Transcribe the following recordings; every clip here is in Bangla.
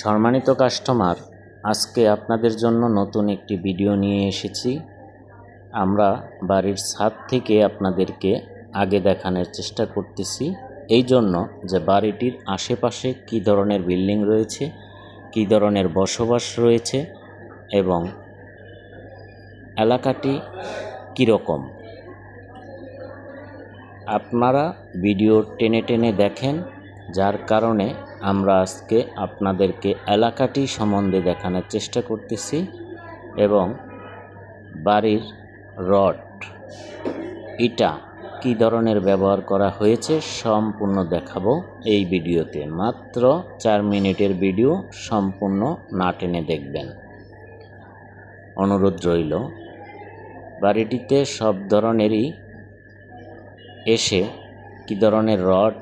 সম্মানিত কাস্টমার, আজকে আপনাদের জন্য নতুন একটি ভিডিও নিয়ে এসেছি। আমরা বাড়ির ছাদ থেকে আপনাদেরকে আগে দেখানোর চেষ্টা করতেছি। এই জন্য যে বাড়িটির আশেপাশে কী ধরনের বিল্ডিং রয়েছে, কী ধরনের বসবাস রয়েছে এবং এলাকাটি কীরকম। আপনারা ভিডিও টেনে টেনে দেখেন, যার কারণে আমরা আজকে আপনাদেরকে এলাকাটি সম্বন্ধে দেখানোর চেষ্টা করতেছি এবং বাড়ির রড, ইটা কী ধরনের ব্যবহার করা হয়েছে সম্পূর্ণ দেখাবো এই ভিডিওতে। মাত্র চার মিনিটের ভিডিও সম্পূর্ণ না টেনে দেখবেন। অনুরোধ রইল, বাড়িটিতে সব ধরনেরই এসে কী ধরনের রড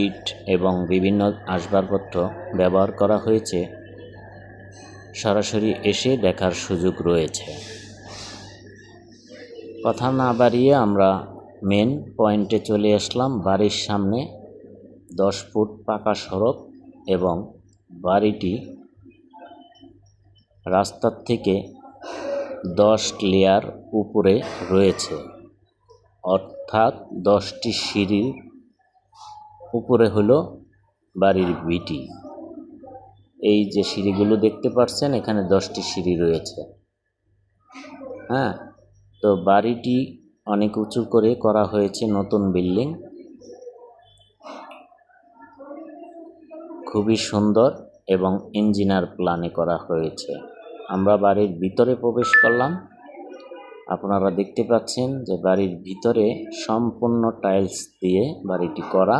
ইট এবং বিভিন্ন আসবাবপত্র ব্যবহার করা হয়েছে, সরাসরি এসে দেখার সুযোগ রয়েছে। কথা না বাড়িয়ে আমরা মেন পয়েন্টে চলে আসলাম, বাড়ির সামনে দশ ফুট পাকা সড়ক এবং বাড়িটি রাস্তার থেকে দশ লেয়ার উপরে রয়েছে, অর্থাৎ দশটি সিঁড়ির উপরে হলো বাড়ির বিটি এই যে সিঁড়িগুলো দেখতে পাচ্ছেন এখানে দশটি সিঁড়ি রয়েছে। হ্যাঁ তো বাড়িটি অনেক উঁচু করে করা হয়েছে নতুন বিল্ডিং। খুবই সুন্দর এবং ইঞ্জিনিয়ার প্ল্যানে করা হয়েছে। আমরা বাড়ির ভিতরে প্রবেশ করলাম। আপনারা দেখতে পাচ্ছেন যে বাড়ির ভিতরে সম্পূর্ণ টাইলস দিয়ে বাড়িটি করা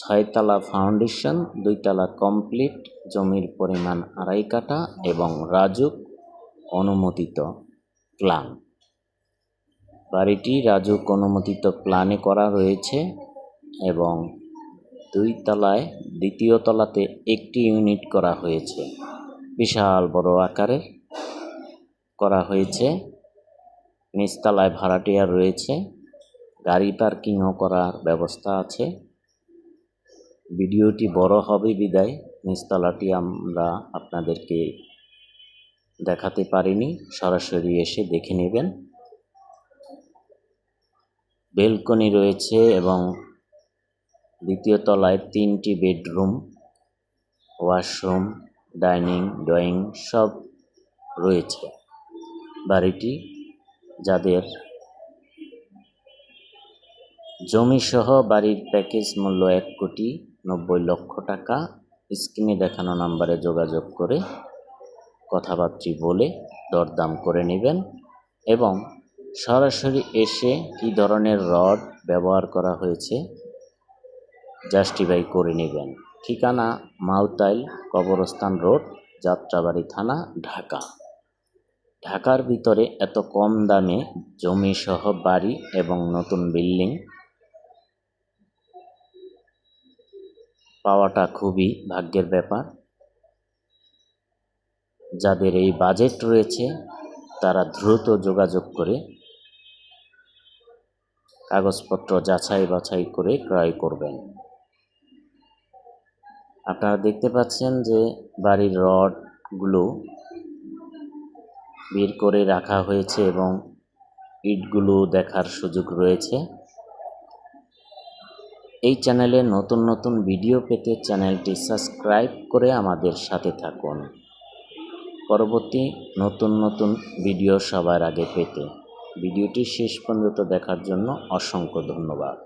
ছয়তলা ফাউন্ডেশন, দুইতলা কমপ্লিট, জমির পরিমাণ আড়াই কাঠা এবং রাজুক অনুমোদিত প্ল্যান বাড়িটি রাজুক অনুমোদিত প্ল্যানে করা রয়েছে এবং দুই তলায় দ্বিতীয় তলাতে একটি ইউনিট করা হয়েছে। বিশাল বড় আকারের করা হয়েছে। নিচতলায় ভাড়াটিয়া রয়েছে। গাড়ি পার্কিংও করার ব্যবস্থা আছে। ভিডিওটি বড় হবে বিদায়। নিচতলাটি আমরা আপনাদেরকে দেখাতে পারিনি। সরাসরি এসে দেখে নেবেন। বেলকনি রয়েছে এবং দ্বিতীয় তলায় তিনটি বেডরুম, ওয়াশরুম, ডাইনিং, ড্রয়িং সব রয়েছে। বাড়িটি যাদের জমিসহ বাড়ির প্যাকেজ মূল্য এক কোটি নব্বই লক্ষ টাকা স্ক্রিনে দেখানো নাম্বারে যোগাযোগ করে কথাবার্তি বলে দরদাম করে নেবেন এবং সরাসরি এসে কী ধরনের রড ব্যবহার করা হয়েছে জাস্টিফাই করে নেবেন। ঠিকানা মাউতাইল কবরস্থান রোড, যাত্রাবাড়ি থানা, ঢাকা। ঢাকার ভিতরে এত কম দামে জমি সহ বাড়ি এবং নতুন বিল্ডিং পাওয়াটা খুবই ভাগ্যের ব্যাপার। যাদের এই বাজেট রয়েছে, তারা দ্রুত যোগাযোগ করে কাগজপত্র যাচাই বাছাই করে ক্রয় করবেন। আপনারা দেখতে পাচ্ছেন যে বাড়ির রডগুলো বের করে রাখা হয়েছে এবং ইটগুলো দেখার সুযোগ রয়েছে। এই চ্যানেলে নতুন নতুন ভিডিও পেতে চ্যানেলটি সাবস্ক্রাইব করে আমাদের সাথে থাকুন। পরবর্তী নতুন নতুন ভিডিও সবার আগে পেতে। ভিডিওটি শেষ পর্যন্ত দেখার জন্য অসংখ্য ধন্যবাদ।